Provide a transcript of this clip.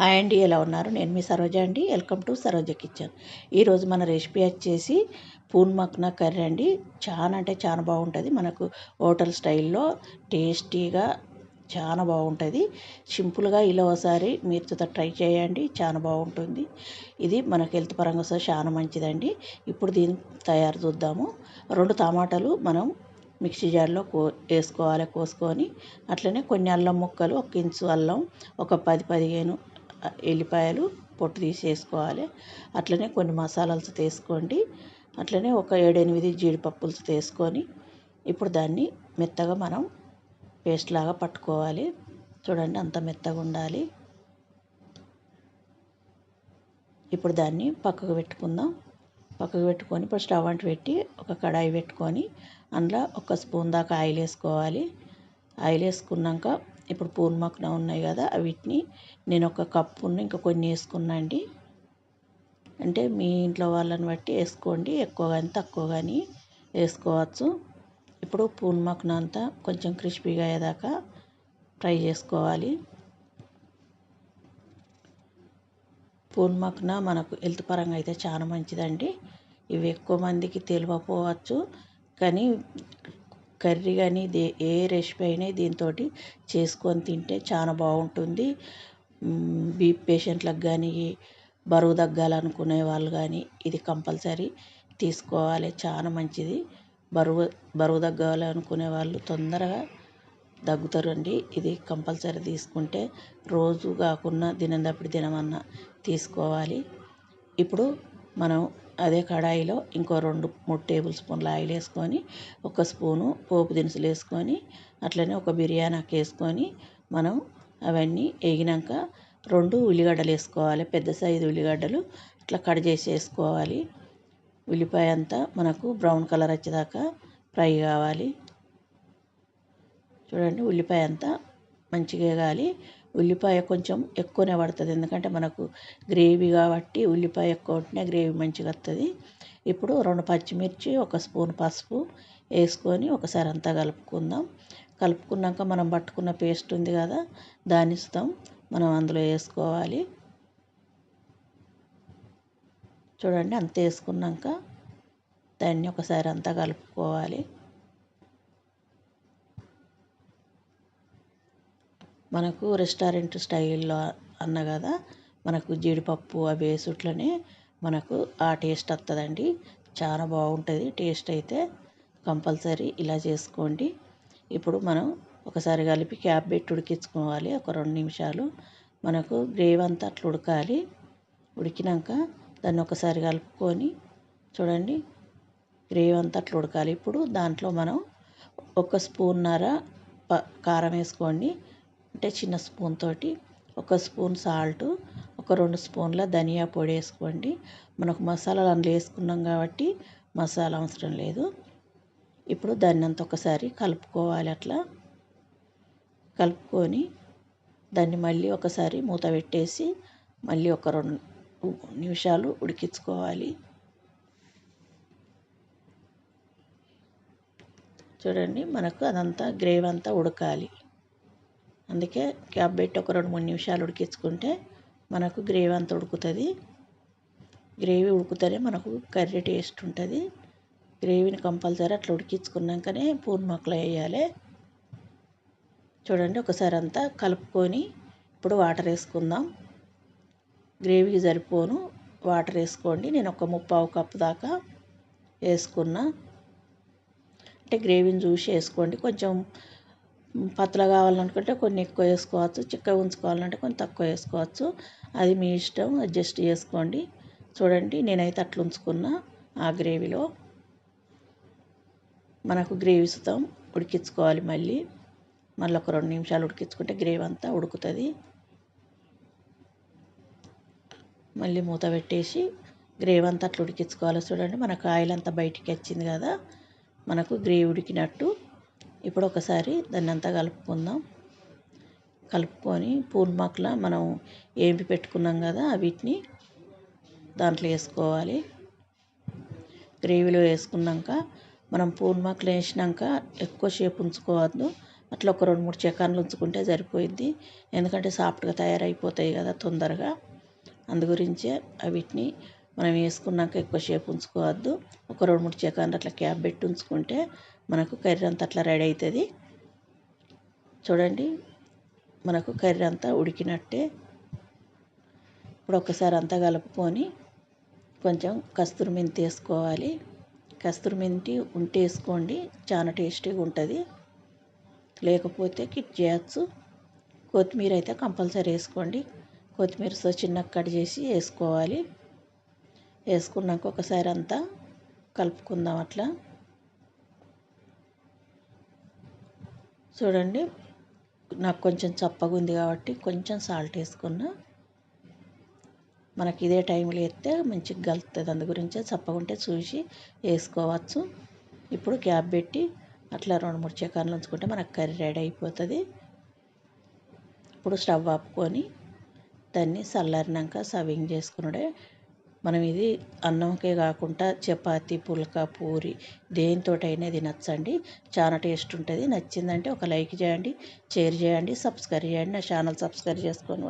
Hi అండి ఎలా ఉన్నారు? నేను మీ సరోజ అండి. Welcome to Saroja kitchen. ఈరోజు మన రెసిపీ వచ్చేసి పూన్ మక్నా కర్రీ అండి. చాలా అంటే చాలా బాగుంటుంది. మనకు హోటల్ స్టైల్లో టేస్టీగా చాలా బాగుంటుంది. సింపుల్గా ఇలా ఒకసారి మీరుతో ట్రై చేయండి. చాలా బాగుంటుంది. ఇది మనకు హెల్త్ పరంగా చాలా మంచిదండి. ఇప్పుడు దీన్ని తయారు చూద్దాము. రెండు టమాటాలు మనం మిక్సీ జార్లో కో వేసుకోవాలి కోసుకొని అట్లనే కొన్ని అల్లం ముక్కలు ఒక ఇంచు అల్లం ఒక పది పదిహేను ఎల్లిపాయలు పొట్టు తీసేసుకోవాలి. అట్లనే కొన్ని మసాలాలు తీసుకోండి. అట్లనే ఒక ఏడెనిమిది జీడిపప్పులు తీసుకొని ఇప్పుడు దాన్ని మెత్తగా మనం పేస్ట్ లాగా పట్టుకోవాలి. చూడండి అంత మెత్తగా ఉండాలి. ఇప్పుడు దాన్ని పక్కకు పెట్టుకుందాం. పక్కకు పెట్టుకొని ఇప్పుడు స్టవ్ అంటు పెట్టి ఒక కడాయి పెట్టుకొని అందులో ఒక స్పూన్ దాకా ఆయిల్ వేసుకోవాలి. ఆయిల్ వేసుకున్నాక ఇప్పుడు పూర్ణమాకున ఉన్నాయి కదా వీటిని నేను ఒక కప్పును ఇంకా కొన్ని వేసుకున్నా అండి. అంటే మీ ఇంట్లో వాళ్ళని బట్టి వేసుకోండి ఎక్కువ కానీ తక్కువ కానీ వేసుకోవచ్చు. ఇప్పుడు పూన్ మక్కన అంతా కొంచెం క్రిస్పీగా అయ్యేదాకా ఫ్రై చేసుకోవాలి. పూన్ మనకు హెల్త్ పరంగా అయితే చాలా మంచిదండి. ఇవి ఎక్కువ మందికి తెలియకపోవచ్చు కానీ కర్రీ కానీ దే ఏ రెసిపీ అయినా దీంతో చేసుకొని తింటే చాలా బాగుంటుంది. బీపీ పేషెంట్లకు కానీ బరువు తగ్గాలనుకునే వాళ్ళు కానీ ఇది కంపల్సరీ తీసుకోవాలి. చాలా మంచిది. బరువు బరువు తగ్గాలనుకునే వాళ్ళు తొందరగా తగ్గుతారండి. ఇది కంపల్సరీ తీసుకుంటే రోజు కాకుండా దినందప్పుడు దినమన్నా తీసుకోవాలి. ఇప్పుడు మనం అదే కడాయిలో ఇంకో రెండు మూడు టేబుల్ స్పూన్ల ఆయిల్ వేసుకొని ఒక స్పూను పోపు దినుసులు వేసుకొని అట్లనే ఒక బిర్యానీకి వేసుకొని మనం అవన్నీ వేగినాక రెండు ఉల్లిగడ్డలు వేసుకోవాలి. పెద్ద సైజు ఉల్లిగడ్డలు ఇట్లా కట్ చేసి వేసుకోవాలి. ఉల్లిపాయ అంతా మనకు బ్రౌన్ కలర్ వచ్చేదాకా ఫ్రై కావాలి. చూడండి ఉల్లిపాయ అంతా మంచిగా వేగాలి. ఉల్లిపాయ కొంచెం ఎక్కువనే పడుతుంది. ఎందుకంటే మనకు గ్రేవీ కాబట్టి ఉల్లిపాయ ఎక్కువ ఉంటేనే గ్రేవీ మంచిగా వస్తుంది ఇప్పుడు రెండు పచ్చిమిర్చి ఒక స్పూన్ పసుపు వేసుకొని ఒకసారి అంతా కలుపుకుందాం. కలుపుకున్నాక మనం పట్టుకున్న పేస్ట్ ఉంది కదా దాని ఇస్తాం. మనం అందులో వేసుకోవాలి. చూడండి అంత వేసుకున్నాక దాన్ని ఒకసారి అంతా కలుపుకోవాలి. మనకు రెస్టారెంట్ స్టైల్లో అన్న కదా మనకు జీడిపప్పు అవి వేసుట్లనే మనకు ఆ టేస్ట్ వస్తుందండి చాలా బాగుంటుంది టేస్ట్ అయితే కంపల్సరీ ఇలా చేసుకోండి. ఇప్పుడు మనం ఒకసారి కలిపి క్యాప్ పెట్టి ఉడికించుకోవాలి ఒక రెండు నిమిషాలు. మనకు గ్రేవీ అంతా అట్లా ఉడకాలి. ఉడికినాక దాన్ని ఒకసారి కలుపుకొని చూడండి గ్రేవీ అంతా అట్లా ఉడకాలి. ఇప్పుడు దాంట్లో మనం ఒక స్పూన్నర ప కారం వేసుకోండి. అంటే చిన్న స్పూన్ తోటి ఒక స్పూన్ సాల్ట్ ఒక రెండు స్పూన్ల ధనియా పొడి వేసుకోండి. మనకు మసాలాలు అందులో వేసుకున్నాం కాబట్టి మసాలా అవసరం లేదు. ఇప్పుడు దాన్ని అంత ఒకసారి కలుపుకోవాలి అట్లా. కలుపుకొని దాన్ని మళ్ళీ ఒకసారి మూత పెట్టేసి మళ్ళీ ఒక రెండు నిమిషాలు ఉడికించుకోవాలి. చూడండి మనకు అదంతా గ్రేవీ అంతా ఉడకాలి. అందుకే క్యాప్ పెట్టి ఒక రెండు మూడు నిమిషాలు ఉడికించుకుంటే మనకు గ్రేవీ అంతా ఉడుకుతుంది. గ్రేవీ ఉడుకుతేనే మనకు కర్రీ టేస్ట్ ఉంటుంది. గ్రేవీని కంపల్సరీ అట్లా ఉడికించుకున్నాకనే పూర్ణమొక్కలు వేయాలి. చూడండి ఒకసారి అంతా కలుపుకొని ఇప్పుడు వాటర్ వేసుకుందాం. గ్రేవీకి సరిపోను. వాటర్ వేసుకోండి. నేను ఒక ముప్పావు కప్పు దాకా వేసుకున్నా. అంటే గ్రేవీని చూసి వేసుకోండి. కొంచెం పతలా కావాలనుకుంటే కొన్ని ఎక్కువ వేసుకోవచ్చు చిక్కగా ఉంచుకోవాలంటే కొంచెం తక్కువ వేసుకోవచ్చు అది మీ ఇష్టం అడ్జస్ట్ చేసుకోండి. చూడండి నేనైతే అట్లా ఉంచుకున్నా ఆ గ్రేవీలో. మనకు గ్రేవీ సుతం ఉడికించుకోవాలి మళ్ళీ. మళ్ళీ ఒక రెండు నిమిషాలు ఉడికించుకుంటే గ్రేవీ అంతా ఉడుకుతుంది. మళ్ళీ మూత పెట్టేసి గ్రేవీ అంతా అట్లా ఉడికించుకోవాలి. చూడండి మనకు ఆయిల్ అంతా బయటికి వచ్చింది కదా. మనకు గ్రేవీ ఉడికినట్టు. ఇప్పుడు ఒకసారి దాన్ని అంతా కలుపుకుందాం. కలుపుకొని పూల్ మనం ఏంపి పెట్టుకున్నాం కదా వీటిని దాంట్లో వేసుకోవాలి. గ్రేవీలో వేసుకున్నాక మనం పూల్ వేసినాక వేసినాక ఎక్కువసేపు ఉంచుకోవద్దు. అట్లా ఒక రెండు మూడు చెకాన్లు ఉంచుకుంటే సరిపోయిద్ది. ఎందుకంటే సాఫ్ట్గా తయారైపోతాయి కదా తొందరగా. అందు గురించే వీటిని మనం వేసుకున్నాక ఎక్కువసేపు ఉంచుకోవద్దు. ఒక రెండు మూడు సెకండ్లు అట్లా క్యాప్ పెట్టి ఉంచుకుంటే మనకు కర్రీ అంతా అట్లా రెడీ అవుతుంది చూడండి మనకు కర్రీ అంతా ఉడికినట్టే. ఇప్పుడు ఒకసారి అంతా కలుపుకొని కొంచెం కస్తూరి మెంతి వేసుకోవాలి. కస్తూరి మెంతి ఉంటే వేసుకోండి చాలా టేస్టీగా ఉంటుంది. లేకపోతే కిట్ చేయొచ్చు. కొత్తిమీర అయితే కంపల్సరీ వేసుకోండి. కొత్తిమీర సో చిన్నగా కట్ చేసి వేసుకోవాలి. వేసుకున్నాక ఒకసారి అంతా కలుపుకుందాం అట్లా. చూడండి నాకు కొంచెం చప్పగా ఉంది కాబట్టి కొంచెం సాల్ట్ వేసుకున్నా. మనకి ఇదే టైంలో వేస్తే మంచిగా కలుపుతుంది అందు గురించే చప్పగా ఉంటే చూసి వేసుకోవచ్చు. ఇప్పుడు క్యాప్ పెట్టి అట్లా రెండు మూడు సెకండ్లు ఉంచుకుంటే మనకు కర్రీ రెడీ అయిపోతుంది. ఇప్పుడు స్టవ్ ఆపుకొని దాన్ని చల్లారినాక సర్వింగ్ చేసుకున్నాడే మనం ఇది అన్నంకే కాకుండా చపాతి పుల్కా పూరి దేనితోటైనా తినచ్చండి చాలా టేస్ట్ ఉంటుంది. నచ్చిందంటే ఒక లైక్ చేయండి షేర్ చేయండి సబ్స్క్రైబ్ చేయండి. నా ఛానల్ సబ్స్క్రైబ్ చేసుకొని